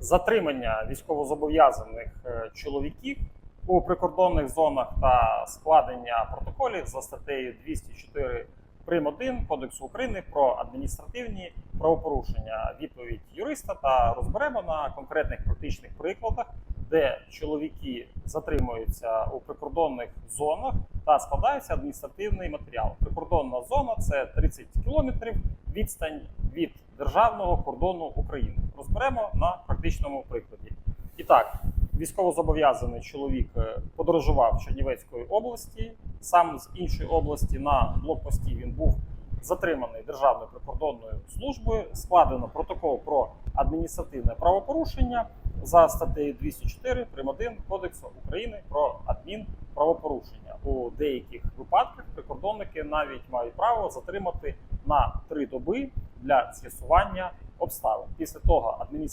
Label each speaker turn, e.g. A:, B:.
A: затримання військовозобов'язаних е, чоловіків у прикордонних зонах та складення протоколів за статтею 204 прим. 1 Кодексу України про адміністративні правопорушення. Відповідь юриста та розберемо на конкретних практичних прикладах, де чоловіки затримуються у прикордонних зонах та складається адміністративний матеріал. Прикордонна зона це 30 кілометрів відстань від державного кордону України. Розберемо на практичному прикладі. І так, військовозобов'язаний чоловік е, подорожував Чернівецької області. Сам з іншої області на блокпості він був затриманий Державною прикордонною службою. Складено протокол про адміністративне правопорушення за статтею 204 прим. 1 Кодексу України про адмінправопорушення. У деяких випадках прикордонники навіть мають право затримати на три доби для з'ясування обставин. Після того адміністративне